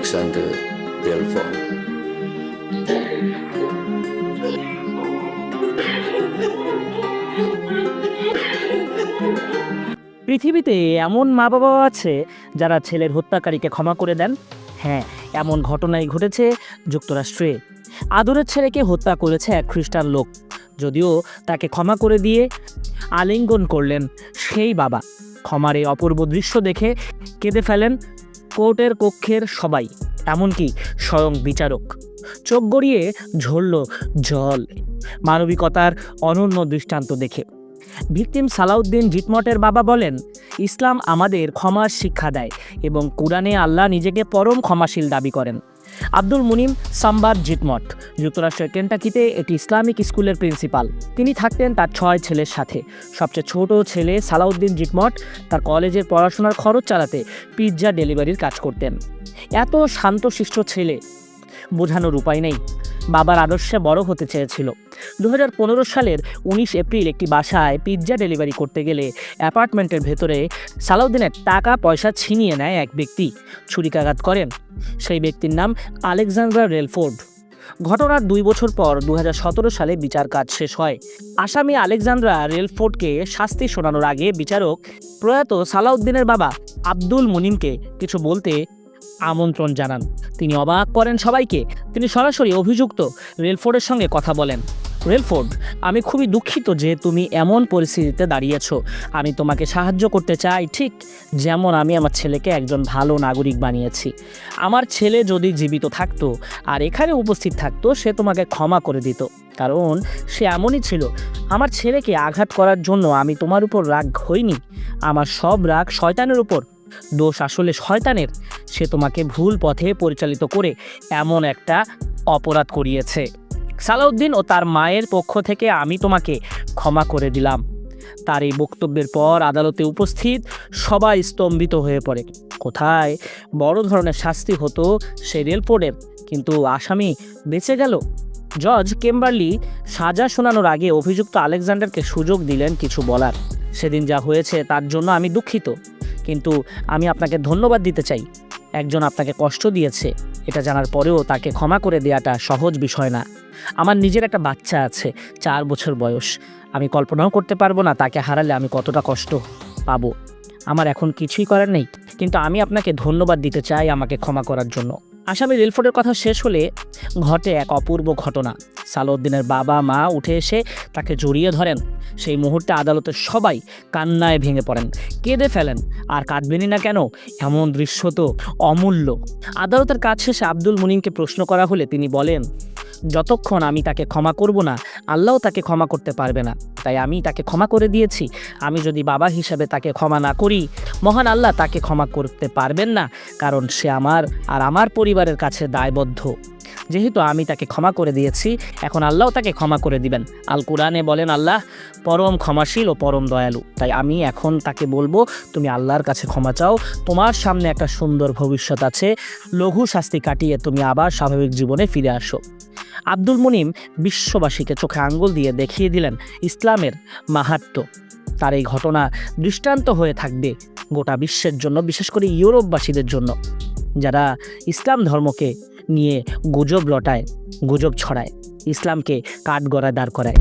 Alexander Belfort. পৃথিবীতে এমন মা বাবাও আছে যারা ছেলের হত্যাকারীকে ক্ষমা করে দেন। হ্যাঁ এমন ঘটনাই ঘটেছে যুক্তরাষ্ট্রে। আদরের ছেলেকে হত্যা করেছে এক খ্রিস্টান লোক। যদিও তাকে ক্ষমা করে দিয়ে আলিঙ্গন করলেন সেই বাবা। ক্ষমার এই অপূর্ব দৃশ্য দেখে কেঁদে ফেলেন কোর্টের কক্ষের সবাই, এমনকি স্বয়ং বিচারক। চোখ গড়িয়ে ঝরল জল, মানবিকতার অনন্য দৃষ্টান্ত দেখে। ভিকটিম সালাউদ্দিন জিটমটের বাবা বলেন, ইসলাম আমাদের ক্ষমার শিক্ষা দেয় এবং কোরআনে আল্লাহ নিজেকে পরম ক্ষমাশীল দাবি করেন। আব্দুল মুনিম সাম্বার জিটমঠ যুক্তরাষ্ট্রের কেন্টাকিতে এটি ইসলামিক স্কুলের প্রিন্সিপাল। তিনি থাকতেন তার ছয় ছেলের সাথে। সবচেয়ে ছোট ছেলে সালাউদ্দিন জিটমট তার কলেজের পড়াশোনার খরচ চালাতে পিৎজা ডেলিভারির কাজ করতেন। এত শান্তশিষ্ট ছেলে, বোঝানোর উপায় নেই। বাবার আদর্শে বড় হতে চেয়েছিল। দু হাজার পনেরো সালের উনিশ এপ্রিল একটি বাসায় পিৎজা ডেলিভারি করতে গেলে অ্যাপার্টমেন্টের ভেতরে সালাউদ্দিনের টাকা পয়সা ছিনিয়ে নেয় এক ব্যক্তি। ছুরিকাঘাত করেন। সেই ব্যক্তির নাম আলেকজান্ডার রেলফোর্ড। ঘটনার দুই বছর পর দু হাজার সতেরো সালে বিচার কাজ শেষ হয়। আসামি আলেকজান্ড্রা রেলফোর্ডকে শাস্তি শোনানোর আগে বিচারক প্রয়াত সালাউদ্দিনের বাবা আব্দুল মুনিমকে কিছু বলতে আমন্ত্রণ জানান। তিনি অবাক করেন সবাইকে। তিনি সরাসরি অভিযুক্ত রেলফোর্ডের সঙ্গে কথা বলেন। রেলফোর্ড, আমি খুবই দুঃখিত যে তুমি এমন পরিস্থিতিতে দাঁড়িয়েছো। আমি তোমাকে সাহায্য করতে চাই ঠিক যেমন আমি আমার ছেলেকে একজন ভালো নাগরিক বানিয়েছি। আমার ছেলে যদি জীবিত থাকতো আর এখানে উপস্থিত থাকতো, সে তোমাকে ক্ষমা করে দিত। কারণ সে এমনই ছিল। আমার ছেলেকে আঘাত করার জন্য আমি তোমার উপর রাগ হইনি। আমার সব রাগ শয়তানের উপর। দোষ আসলে শয়তানের। সে তোমাকে ভুল পথে পরিচালিত করে এমন একটা অপরাধ করিয়েছে। সালাউদ্দিন ও তার মায়ের পক্ষ থেকে আমি তোমাকে ক্ষমা করে দিলাম। তার এই বক্তব্যের পর আদালতে উপস্থিত সবাই স্তম্ভিত হয়ে পড়ে। কোথায়? বড় ধরনের শাস্তি হতো সেই রেলপোর্টের কিন্তু আসামি বেঁচে গেল। জজ কেম্বারলি সাজা শোনানোর আগে অভিযুক্ত আলেকজান্ডারকে সুযোগ দিলেন কিছু বলার। সেদিন যা হয়েছে তার জন্য আমি দুঃখিত। কিন্তু আমি আপনাকে ধন্যবাদ দিতে চাই। একজন আপনাকে কষ্ট দিয়েছে, এটা জানার পরেও তাকে ক্ষমা করে দেওয়াটা সহজ বিষয় না। আমার নিজের একটা বাচ্চা আছে, চার বছর বয়স। আমি কল্পনাও করতে পারব না তাকে হারালে আমি কতটা কষ্ট পাবো। আমার এখন কিছুই করার নেই, কিন্তু আমি আপনাকে ধন্যবাদ দিতে চাই আমাকে ক্ষমা করার জন্য। আসামি রেলফোর্টের কথা শেষ হলে ঘটে এক অপূর্ব ঘটনা। সালউদ্দিনের বাবা, মা উঠে এসে তাকে জড়িয়ে ধরেন। সেই মুহূর্তে আদালতের সবাই কান্নায় ভেঙে পড়েন। কেঁদে ফেলেন। আর কাঁদবেনই না কেন? এমন দৃশ্য তো অমূল্য। আদালতের কাজ শেষে আব্দুল মুনিমকে প্রশ্ন করা হলে তিনি বলেন যতক্ষণ আমি তাকে ক্ষমা করব না আল্লাহও তাকে ক্ষমা করতে পারবে না। তাই আমি তাকে ক্ষমা করে দিয়েছি। আমি যদি বাবা হিসাবে তাকে ক্ষমা না করি, মহান আল্লাহ তাকে ক্ষমা করতে পারবেন না, কারণ সে আমার আর আমার পরিবারের কাছে দায়বদ্ধ। যেহেতু আমি তাকে ক্ষমা করে দিয়েছি, এখন আল্লাহও তাকে ক্ষমা করে দিবেন। আল কোরআনে বলেন, আল্লাহ পরম ক্ষমাশীল ও পরম দয়ালু। তাই আমি এখন তাকে বলব, তুমি আল্লাহর কাছে ক্ষমা চাও। তোমার সামনে একটা সুন্দর ভবিষ্যৎ আছে। লঘু শাস্তি কাটিয়ে তুমি আবার স্বাভাবিক জীবনে ফিরে আসো। আব্দুল মুনিম বিশ্ববাসীকে চোখে আঙ্গুল দিয়ে দেখিয়ে দিলেন ইসলামের মাহাত্ম। তার এই ঘটনা দৃষ্টান্ত হয়ে থাকবে গোটা বিশ্বের জন্য, বিশেষ করে ইউরোপবাসীদের জন্য, যারা ইসলাম ধর্মকে নিয়ে গুজব লটায়, গুজব ছড়ায়, ইসলামকে কাঠগড়ায় দাঁড় করায়।